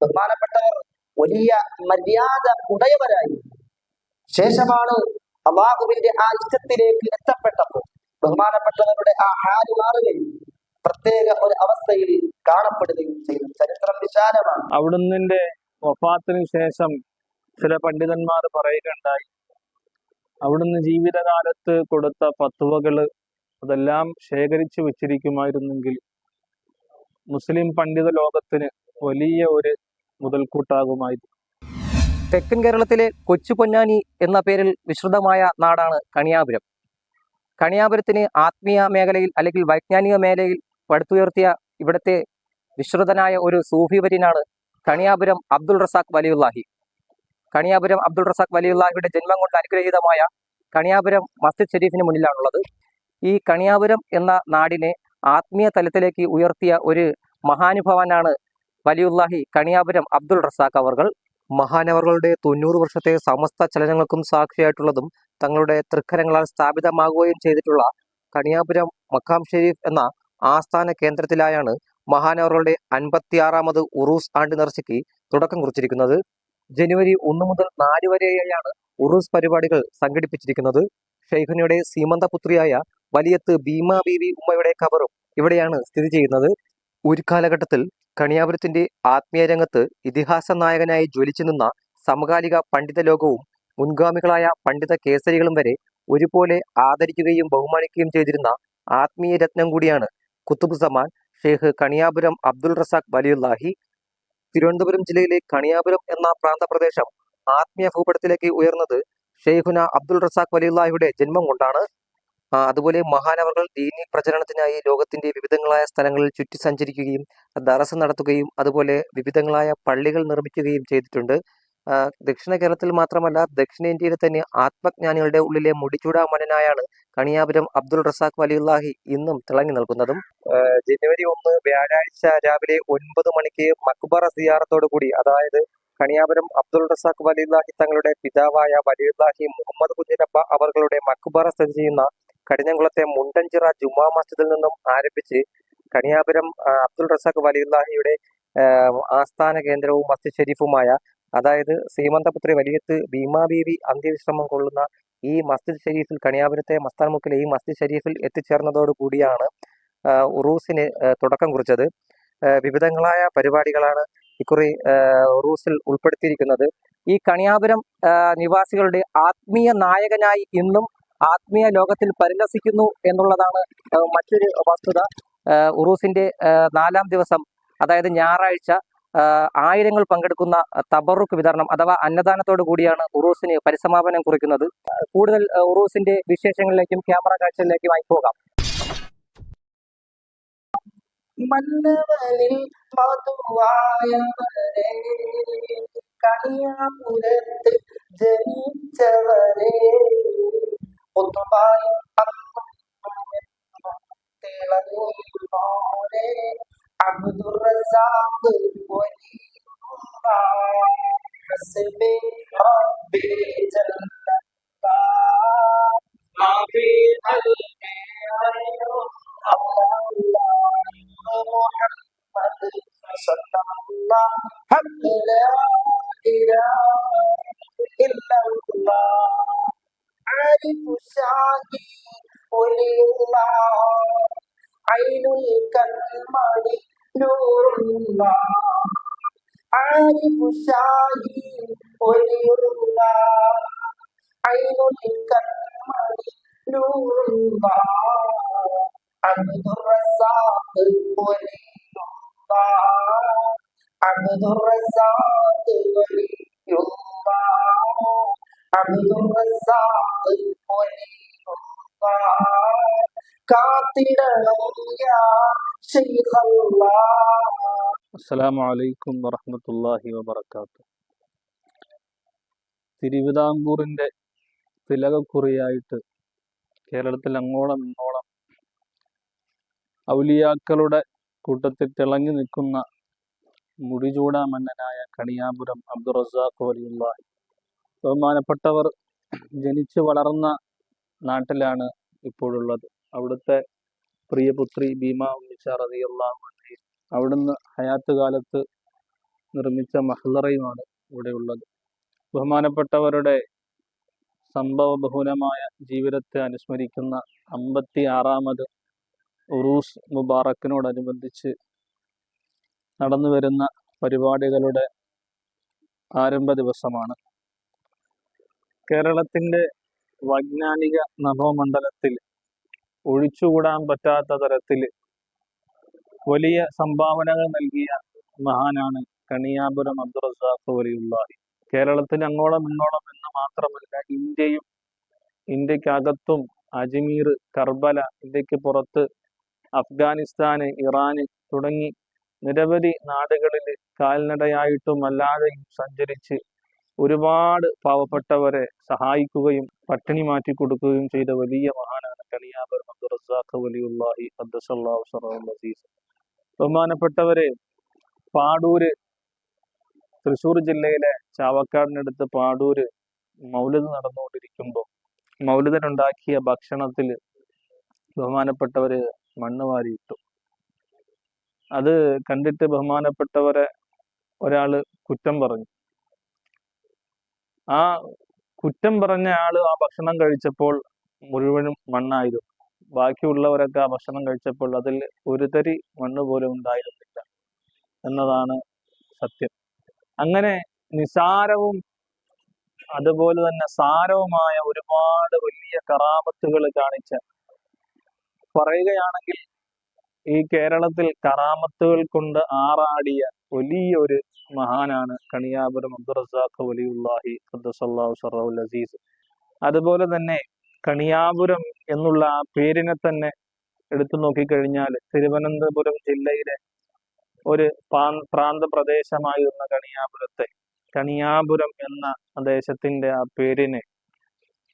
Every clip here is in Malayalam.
ബഹുമാനപ്പെട്ടവർ വലിയ മര്യാദ ഉടയവരായി. ശേഷമാണ് അള്ളാഹുവിന്റെ ആ ഇഷ്ടത്തിലേക്ക് എത്തപ്പെട്ടപ്പോൾ ബഹുമാനപ്പെട്ടവരുടെ ആ ഹാൽ മാറുകയും പ്രത്യേക ഒരു അവസ്ഥയിൽ കാണപ്പെടുകയും ചെയ്തു. ചരിത്രം വിശാലമാണ്. അവിടുന്നിന്റെ വഫാത്തിന് ശേഷം ചില പണ്ഡിതന്മാർ പറയുകയുണ്ടായി അവിടുന്ന് ജീവിതകാലത്ത് കൊടുത്ത ഫത്വകൾ അതെല്ലാം ശേഖരിച്ചു വച്ചിരിക്കുമായിരുന്നെങ്കിൽ മുസ്ലിം പണ്ഡിത ലോകത്തിന് വലിയ ഒരു മുതൽക്കൂട്ടാകുമായിരുന്നു. തെക്കൻ കേരളത്തിലെ കൊച്ചു പൊന്നാനി എന്ന പേരിൽ വിശ്രുതമായ നാടാണ് കണിയാപുരം. കണിയാപുരത്തിന് ആത്മീയ മേഖലയിൽ അല്ലെങ്കിൽ വൈജ്ഞാനിക മേഖലയിൽ പടുത്തുയർത്തിയ ഇവിടുത്തെ വിശ്രുതനായ ഒരു സൂഫിവര്യനാണ് കണിയാപുരം അബ്ദുൾ റസാഖ് വലിയുല്ലാഹി കണിയാപുരം അബ്ദുൾ റസാഖ് വലിയുല്ലാഹിയുടെ ജന്മം കൊണ്ട് അനുഗ്രഹീതമായ കണിയാപുരം മസ്ജിദ് ഷെരീഫിന് മുന്നിലാണുള്ളത്. ഈ കണിയാപുരം എന്ന നാടിനെ ആത്മീയ തലത്തിലേക്ക് ഉയർത്തിയ ഒരു മഹാനുഭവനാണ് വലിയുല്ലാഹി കണിയാപുരം അബ്ദുൾ റസാഖ് അവർകൾ മഹാനവറുകളുടെ തൊണ്ണൂറ് വർഷത്തെ സമസ്ത ചലനങ്ങൾക്കും സാക്ഷിയായിട്ടുള്ളതും തങ്ങളുടെ തൃക്കരങ്ങളാൽ സ്ഥാപിതമാകുകയും ചെയ്തിട്ടുള്ള കണിയാപുരം മക്കാം ഷെരീഫ് എന്ന ആസ്ഥാന കേന്ദ്രത്തിലായാണ് മഹാനവറുകളുടെ അൻപത്തിയാറാമത് ഉറൂസ് ആണ്ട് നേർച്ചയ്ക്ക് തുടക്കം കുറിച്ചിരിക്കുന്നത്. ജനുവരി ഒന്ന് മുതൽ നാല് വരെയായാണ് ഉറൂസ് പരിപാടികൾ സംഘടിപ്പിച്ചിരിക്കുന്നത്. ഷെയ്ഖനയുടെ സീമന്തപുത്രിയായ വലിയത്ത് ഭീമ ബീവി ഉമ്മയുടെ ഖബറും ഇവിടെയാണ് സ്ഥിതി ചെയ്യുന്നത്. ഒരു കാലഘട്ടത്തിൽ കണിയാപുരത്തിന്റെ ആത്മീയ രംഗത്ത് ഇതിഹാസ നായകനായി ജ്വലിച്ചു നിന്ന സമകാലിക പണ്ഡിത ലോകവും മുൻഗാമികളായ പണ്ഡിത കേസരികളും വരെ ഒരുപോലെ ആദരിക്കുകയും ബഹുമാനിക്കുകയും ചെയ്തിരുന്ന ആത്മീയ രത്നം കൂടിയാണ് കുത്തുബ് സമാൻ ഷെയ്ഖ് കണിയാപുരം അബ്ദുൾ റസാഖ് വലിയുല്ലാഹി തിരുവനന്തപുരം ജില്ലയിലെ കണിയാപുരം എന്ന പ്രാന്തപ്രദേശം ആത്മീയ ഭൂപടത്തിലേക്ക് ഉയർന്നത് ഷെയ്ഖുന അബ്ദുൾ റസാഖ് വലിയുല്ലാഹിയുടെ ജന്മം കൊണ്ടാണ്. അതുപോലെ മഹാനവറുകൾ ദീനി പ്രചരണത്തിനായി ലോകത്തിന്റെ വിവിധങ്ങളായ സ്ഥലങ്ങളിൽ ചുറ്റി സഞ്ചരിക്കുകയും ദറസ് നടത്തുകയും അതുപോലെ വിവിധങ്ങളായ പള്ളികൾ നിർമ്മിക്കുകയും ചെയ്തിട്ടുണ്ട്. ദക്ഷിണ കേരളത്തിൽ മാത്രമല്ല ദക്ഷിണേന്ത്യയിൽ തന്നെ ആത്മജ്ഞാനികളുടെ ഉള്ളിലെ മുടിച്ചൂടാ മനനായാണ് കണിയാപുരം അബ്ദുൾ റസാഖ് വലിയുല്ലാഹി ഇന്നും തിളങ്ങി നിൽക്കുന്നതും. ജനുവരി ഒന്ന് വ്യാഴാഴ്ച രാവിലെ ഒൻപത് മണിക്ക് മക്ബറ സിയാറത്തോടു കൂടി അതായത് കണിയാപുരം അബ്ദുൾ റസാഖ് വലിയുല്ലാഹി തങ്ങളുടെ പിതാവായ വലിയുല്ലാഹി മുഹമ്മദ് കുഞ്ഞിരപ്പ അവർകളുടെ മക്ബറ സ്ഥിതി ചെയ്യുന്ന കടിഞ്ഞംകുളത്തെ മുണ്ടഞ്ചിറ ജുമാ മസ്ജിദിൽ നിന്നും ആരംഭിച്ച് കണിയാപുരം അബ്ദുൾ റസാഖ് വലിയുല്ലാഹിയുടെ ആസ്ഥാന കേന്ദ്രവും മസ്ജിദ് ഷെരീഫുമായ അതായത് സീമന്തപുത്രി വലിയത്ത് ഭീമാ ബീവി അന്ത്യവിശ്രമം കൊള്ളുന്ന ഈ മസ്ജിദ് ഷെരീഫിൽ കണിയാപുരത്തെ മസ്താൻമുക്കിലെ ഈ മസ്ജിദ് ഷെരീഫിൽ എത്തിച്ചേർന്നതോടു കൂടിയാണ് ആ, ഉറൂസിന് തുടക്കം കുറിച്ചത്. വിവിധങ്ങളായ പരിപാടികളാണ് ഇക്കുറി റൂസിൽ ഉൾപ്പെടുത്തിയിരിക്കുന്നത്. ഈ കണിയാപുരം നിവാസികളുടെ ആത്മീയ നായകനായി ഇന്നും ആത്മീയ ലോകത്തിൽ പരിലസിക്കുന്നു എന്നുള്ളതാണ് മറ്റൊരു വസ്തുത. ഉറൂസിന്റെ നാലാം ദിവസം അതായത് ഞായറാഴ്ച ആയിരങ്ങൾ പങ്കെടുക്കുന്ന തബറുക്ക് വിതരണം അഥവാ അന്നദാനത്തോടു കൂടിയാണ് ഉറൂസിന് പരിസമാപനം കുറിക്കുന്നത്. കൂടുതൽ ഉറൂസിന്റെ വിശേഷങ്ങളിലേക്കും ക്യാമറ കാഴ്ചകളിലേക്കുമായി പോകാം. മന്നവനിൽ മധുവായവരെ കണിയാപുരത്ത് ജനിച്ചവരെ ஒன்றுமாய் தேவனே அப்துல் ரசாக் حسبي ربي جل ما في قلبي غير الله محمد صلى الله لا إله إلا الله عارف الشاهي ولي الله عين الكلمة نور الله عارف الشاهي ولي الله عين الكلمة نور الله عبد الرزاق ولي الله عبد الرزاق ولي الله തിരുവിതാംകൂറിന്റെ തിലകക്കുറിയായിട്ട് കേരളത്തിൽ അങ്ങോളം ഇങ്ങോളം ഔലിയാക്കളുടെ കൂട്ടത്തിൽ തിളങ്ങി നിൽക്കുന്ന മുടിചൂടാ മന്നനായ കണിയാപുരം അബ്ദുറസാഖ് വലിയുള്ളാഹി ബഹുമാനപ്പെട്ടവർ ജനിച്ചു വളർന്ന നാട്ടിലാണ് ഇപ്പോഴുള്ളത്. അവിടുത്തെ പ്രിയപുത്രി ഭീമ ഉമ്മിച്ച റതിയുള്ള അവിടുന്ന് ഹയാത്ത് കാലത്ത് നിർമ്മിച്ച മഹ്ലറയുമാണ് ഇവിടെയുള്ളത്. ബഹുമാനപ്പെട്ടവരുടെ സംഭവ ബഹുലമായ ജീവിതത്തെ അനുസ്മരിക്കുന്ന അമ്പത്തി ആറാമത് ഉറൂസ് മുബാറക്കിനോടനുബന്ധിച്ച് നടന്നു വരുന്ന പരിപാടികളുടെ ആരംഭ ദിവസമാണ്. കേരളത്തിന്റെ വൈജ്ഞാനിക നഭോമണ്ഡലത്തിൽ ഒഴിച്ചുകൂടാൻ പറ്റാത്ത തരത്തിൽ വലിയ സംഭാവനകൾ നൽകിയ മഹാനാണ് കണിയാപുരം അബ്ദുറസാഖ് വലിയുള്ളാഹി. കേരളത്തിൽ അങ്ങോളം ഇങ്ങോളം എന്ന് മാത്രമല്ല ഇന്ത്യയും ഇന്ത്യക്കകത്തും അജ്മീർ കർബല ഇന്ത്യയ്ക്ക് പുറത്ത് അഫ്ഗാനിസ്ഥാന് ഇറാന് തുടങ്ങി നിരവധി നാടുകളിൽ കാൽനടയായിട്ടും അല്ലാതെയും സഞ്ചരിച്ച് ഒരുപാട് പാവപ്പെട്ടവരെ സഹായിക്കുകയും പട്ടിണി മാറ്റി കൊടുക്കുകയും ചെയ്ത വലിയ മഹാനാണ് സറഹുൽ ബഹുമാനപ്പെട്ടവരെ പാടൂര് തൃശൂർ ജില്ലയിലെ ചാവക്കാടിനടുത്ത് പാടൂര് മൗലത് നടന്നുകൊണ്ടിരിക്കുമ്പോൾ മൗലതനുണ്ടാക്കിയ ഭക്ഷണത്തിൽ ബഹുമാനപ്പെട്ടവര് മണ്ണ് വാരിയിട്ടു. അത് കണ്ടിട്ട് ബഹുമാനപ്പെട്ടവരെ ഒരാൾ കുറ്റം പറഞ്ഞു. ആ കുറ്റം പറഞ്ഞ ആൾ ആ ഭക്ഷണം കഴിച്ചപ്പോൾ മുഴുവനും മണ്ണായിരുന്നു. ബാക്കിയുള്ളവരൊക്കെ ആ ഭക്ഷണം കഴിച്ചപ്പോൾ അതിൽ ഒരു തരി മണ്ണ് പോലും ഉണ്ടായിരുന്നില്ല എന്നതാണ് സത്യം. അങ്ങനെ നിസാരവും അതുപോലെ തന്നെ സാരവുമായ ഒരുപാട് വലിയ കറാമത്തുകൾ കാണിച്ച പറയുകയാണെങ്കിൽ ഈ കേരളത്തിൽ കറാമത്തുകൾ കൊണ്ട് ആറാടിയ വലിയൊരു മഹാനാണ്. കണിയാപുരം അബ്ദുറസാഖ് വലിയുല്ലാഹി ഖദ്ദസല്ലാഹു സറഹുൽ അസീസ്. അതുപോലെ തന്നെ കണിയാപുരം എന്നുള്ള ആ പേരിനെ തന്നെ എടുത്തു നോക്കിക്കഴിഞ്ഞാൽ തിരുവനന്തപുരം ജില്ലയിലെ ഒരു പ്രാന്ത പ്രദേശമായിരുന്ന കണിയാപുരത്തെ കണിയാപുരം എന്ന ദേശത്തിന്റെ ആ പേരിനെ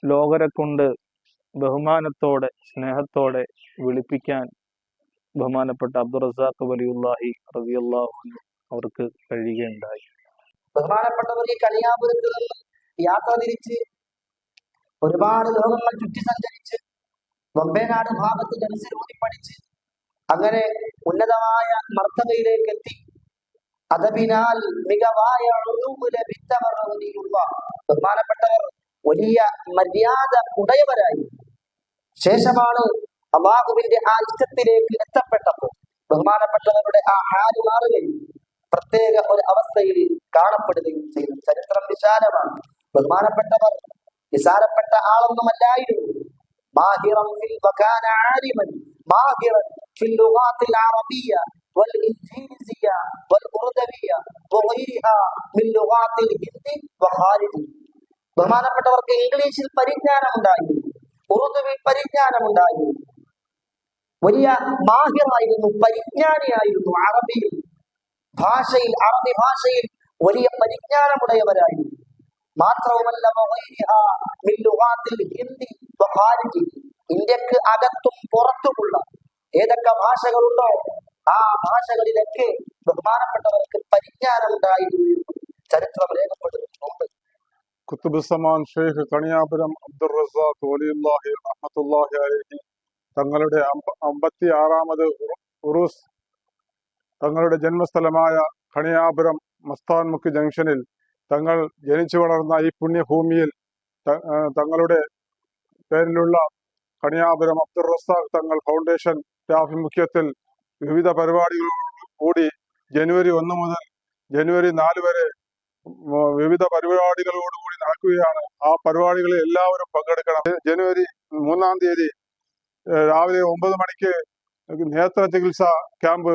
ലോകരെ കൊണ്ട് ബഹുമാനത്തോടെ സ്നേഹത്തോടെ വിളിപ്പിക്കാൻ ബഹുമാനപ്പെട്ട അബ്ദുറസാഖ് വലിയുല്ലാഹി അൻഹു അവർക്ക് കഴിയുകയുണ്ടായി. ബഹുമാനപ്പെട്ടവർ ഈ കളിയാപുരത്ത് നിന്ന് യാത്ര തിരിച്ച് ഒരുപാട് ലോകങ്ങൾ ചുറ്റി സഞ്ചരിച്ച് ബൊമ്പേനാട് ഭാഗത്ത് ജനസിരൂതി പഠിച്ച് അങ്ങനെ ഉന്നതമായ മർത്തബയിലേക്ക് എത്തി. അതബിനാൽ മികവായ ബഹുമാനപ്പെട്ടവർ വലിയ മര്യാദ ഉടയവരായി. ശേഷമാണ് അള്ളാഹുവിന്റെ ആ ഇഷ്ടത്തിലേക്ക് എത്തപ്പെട്ടപ്പോൾ ബഹുമാനപ്പെട്ടവരുടെ ആ ഹാൽ മാറുകയും പ്രത്യേക ഒരു അവസ്ഥയിൽ കാണപ്പെടുകയും ചെയ്തു ചരിത്രം വിശാലമാണ് ബഹുമാനപ്പെട്ടവർ നിസാരപ്പെട്ട ആളൊന്നുമല്ലായിരുന്നു മാഹിറൻ ഫിൽ വകാന ആലിമൻ മാഹിറൻ ഫിൽ ലുഗാത്തിൽ അറബിയ്യ والإنجليزية والأردبية وغيرها من لغات الهند وخارجه ബഹുമാനപ്പെട്ടവർക്ക് ഇംഗ്ലീഷിൽ പരിജ്ഞാനം ഉണ്ടായിരുന്നു ഉറുദുവിൽ പരിജ്ഞാനം ഉണ്ടായിരുന്നു വലിയ മാഹിറായിരുന്നു പരിജ്ഞാനിയായിരുന്നു അറബിയിൽ ഭാഷയിൽ അറബി ഭാഷയിൽ വലിയ പരിജ്ഞാനമുടയവരായിരുന്നു. മാത്രവുമല്ല ഹിന്ദി ഇന്ത്യയ്ക്ക് അകത്തും പുറത്തുമുള്ള ഏതൊക്കെ ഭാഷകളുണ്ടോ ആ ഭാഷകളിലൊക്കെ ബഹുമാനപ്പെട്ടവർക്ക് പരിജ്ഞാനം ഉണ്ടായിരുന്നു ചരിത്രം രേഖപ്പെടുത്തുന്നുണ്ട്. കുത്തുബുസമാൻ ഷെയ്ഖ് കണിയാപുരം അബ്ദുൾ റസാഖ് വലിയുല്ലാഹി റഹ്മത്തുല്ലാഹി തങ്ങളുടെ അമ്പ- അമ്പത്തി ആറാമത് ഉറു- ഉറൂസ് തങ്ങളുടെ ജന്മസ്ഥലമായ കണിയാപുരം മസ്താൻ മുക്ക് ജംഗ്ഷനിൽ തങ്ങൾ ജനിച്ചു വളർന്ന ഈ പുണ്യഭൂമിയിൽ തങ്ങളുടെ പേരിലുള്ള കണിയാപുരം അബ്ദുൾ റസാഖ് തങ്ങൾ ഫൗണ്ടേഷൻ ആഭിമുഖ്യത്തിൽ വിവിധ പരിപാടികളോട് കൂടി ജനുവരി ഒന്ന് മുതൽ ജനുവരി നാല് വരെ വിവിധ പരിപാടികളോടുകൂടി നടക്കുകയാണ്. ആ പരിപാടികളിൽ എല്ലാവരും പങ്കെടുക്കണം. ജനുവരി മൂന്നാം തീയതി രാവിലെ ഒമ്പത് മണിക്ക് നേത്ര ചികിത്സ ക്യാമ്പ്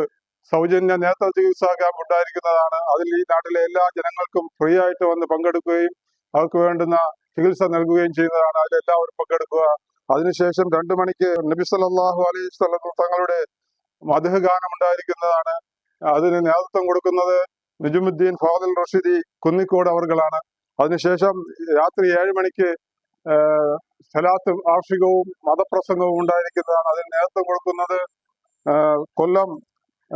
സൗജന്യ നേത്ര ചികിത്സാ ക്യാമ്പ് ഉണ്ടായിരിക്കുന്നതാണ്. അതിൽ ഈ നാട്ടിലെ എല്ലാ ജനങ്ങൾക്കും ഫ്രീ ആയിട്ട് വന്ന് പങ്കെടുക്കുകയും അവർക്ക് വേണ്ടുന്ന ചികിത്സ നൽകുകയും ചെയ്യുന്നതാണ്. അതിലെല്ലാവരും പങ്കെടുക്കുക. അതിനുശേഷം രണ്ടു മണിക്ക് നബി സല്ലല്ലാഹു അലൈഹി വസല്ലം തങ്ങളുടെ മധുഹ ഗാനം ഉണ്ടായിരിക്കുന്നതാണ്. അതിന് നേതൃത്വം കൊടുക്കുന്നത് നിജുമുദ്ദീൻ ഫാദൽ റഷീദി കുന്നിക്കോട് അവർകളാണ്. അതിനുശേഷം രാത്രി ഏഴ് മണിക്ക് സ്ഥലാത്ത് ആർഷികവും മതപ്രസംഗവും ഉണ്ടായിരിക്കുന്നതാണ്. അതിന് നേതൃത്വം കൊടുക്കുന്നത് കൊല്ലം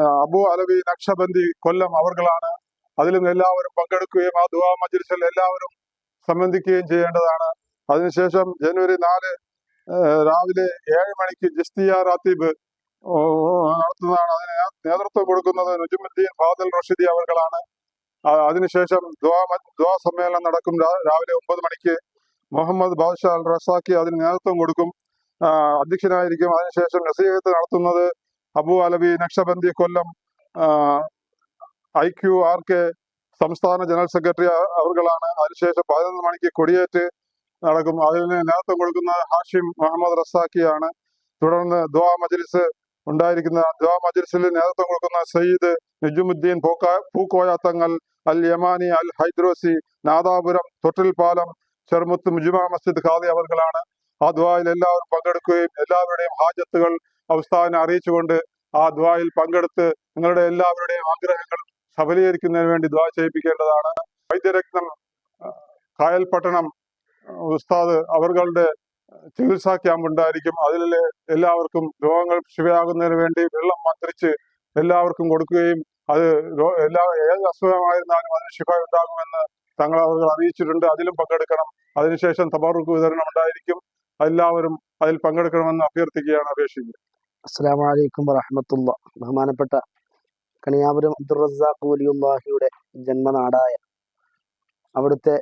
അബു അലവി നക്ഷബന്ദി കൊല്ലം അവർകളാണ്. അതിൽ നിന്ന് എല്ലാവരും പങ്കെടുക്കുകയും ആ ദുവാ മജ്ലിസിൽ എല്ലാവരും സംബന്ധിക്കുകയും ചെയ്യേണ്ടതാണ്. അതിനുശേഷം ജനുവരി നാല് രാവിലെ ഏഴ് മണിക്ക് ജിസ്തിയ റാത്തീബ് നടത്തുന്നതാണ്. അതിന് നേതൃത്വം കൊടുക്കുന്നത് നുജുമുദ്ദീൻ ഫാദൽ റഷീദി അവർകളാണ്. അതിനുശേഷം ദ്വാ ദ്വാ സമ്മേളനം നടക്കും. രാവിലെ ഒമ്പത് മണിക്ക് മുഹമ്മദ് ബാദ്ഷാ അൽ അതിന് നേതൃത്വം കൊടുക്കും. അധ്യക്ഷനായിരിക്കും. അതിനുശേഷം നസീഹത്ത് നടത്തുന്നത് Abu Alavi Naqshbandi Kollam I Q R K സംസ്ഥാന ജനറൽ സെക്രട്ടറി അവർകളാണ്. അതിനുശേഷം പതിനൊന്ന് മണിക്ക് കൊടിയേറ്റ് നടക്കും. അതിന് നേതൃത്വം കൊടുക്കുന്ന ഹാഷിം മുഹമ്മദ് റസാക്കിയാണ് തുടർന്ന് ദ്വാ മജ്ലിസ് ഉണ്ടായിരിക്കുന്ന ദ്വാ മജ്ലിസിൽ നേതൃത്വം കൊടുക്കുന്ന സയ്യിദ് നിജുമുദ്ദീൻ പൂക്കാ പൂക്കോയ തങ്ങൽ അൽ യമാനി അൽ ഹൈദ്രോസി നാദാപുരം തൊട്ടിൽപാലം ചെറുമുത്ത് മുജുമ മസ്ജിദ് ഖാദി അവർകളാണ്. ആ ദ്വായിൽ എല്ലാവരും പങ്കെടുക്കുകയും എല്ലാവരുടെയും ഹാജത്തുകൾ അവസ്ഥാനെ അറിയിച്ചുകൊണ്ട് ആ ദ്വായിൽ പങ്കെടുത്ത് നിങ്ങളുടെ എല്ലാവരുടെയും ആഗ്രഹങ്ങൾ സഫലീകരിക്കുന്നതിന് വേണ്ടി ദ്വാ ചെയ്യിപ്പിക്കേണ്ടതാണ്. വൈദ്യരത്നം കായൽപട്ടണം ഉസ്താദ് അവരുടെ ചികിത്സാ ക്യാമ്പ് ഉണ്ടായിരിക്കും. അതിൽ എല്ലാവർക്കും രോഗങ്ങൾ ശിവയാകുന്നതിന് വേണ്ടി വെള്ളം മന്ത്രിച്ച് എല്ലാവർക്കും കൊടുക്കുകയും അത് എല്ലാ ഏത് അസുഖമായിരുന്നാലും അതിന് ശിഫ ഉണ്ടാകുമെന്ന് തങ്ങൾ അവർ അറിയിച്ചിട്ടുണ്ട്. അതിലും പങ്കെടുക്കണം. അതിനുശേഷം തബാറുക്ക് വിതരണം ഉണ്ടായിരിക്കും. എല്ലാവരും അതിൽ പങ്കെടുക്കണമെന്ന് അഭ്യർത്ഥിക്കുകയാണ് അപേക്ഷിക്കുന്നത് അസ്സാം വറഹമത്തുള്ള. ബഹുമാനപ്പെട്ട കണിയാപുരം അബ്ദുൾ റസാഖ് ജന്മനാടായ അവിടുത്തെ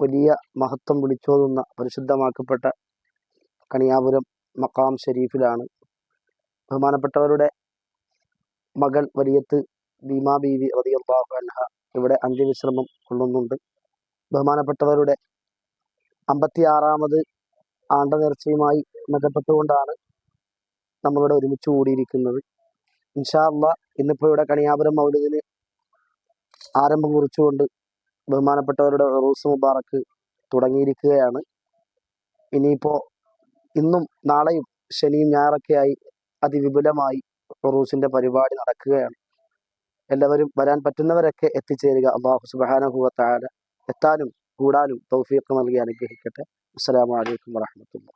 വലിയ മഹത്വം വിളിച്ചോതുന്ന പരിശുദ്ധമാക്കപ്പെട്ട കണിയാപുരം മക്കാം ഷെരീഫിലാണ്. ബഹുമാനപ്പെട്ടവരുടെ മകൾ വലിയത്ത് ഭീമാ ബീവി റളിയല്ലാഹു അൻഹ ഇവിടെ അന്ത്യവിശ്രമം കൊള്ളുന്നുണ്ട്. ബഹുമാനപ്പെട്ടവരുടെ അമ്പത്തിയാറാമത് ആണ്ട നേർച്ചയുമായി ബന്ധപ്പെട്ടുകൊണ്ടാണ് നമ്മളിവിടെ ഒരുമിച്ച് കൂടിയിരിക്കുന്നത്. ഇൻഷാല്ല ഇന്നിപ്പോ ഇവിടെ കണിയാപുരം മൗലിദിന് ആരംഭം കുറിച്ചുകൊണ്ട് ബഹുമാനപ്പെട്ടവരുടെ റൂസ് മുബാറക്ക് തുടങ്ങിയിരിക്കുകയാണ്. ഇനിയിപ്പോ ഇന്നും നാളെയും ശനിയും ഞായറൊക്കെയായി അതിവിപുലമായി റൂസിന്റെ പരിപാടി നടക്കുകയാണ്. എല്ലാവരും വരാൻ പറ്റുന്നവരൊക്കെ എത്തിച്ചേരുക. അള്ളാഹു സുബാനഹുവത്താല എത്താനും കൂടാനും തൗഫീഖ് നൽകി അനുഗ്രഹിക്കട്ടെ. അസ്സലാമു അലൈക്കും വറഹമത്തുള്ള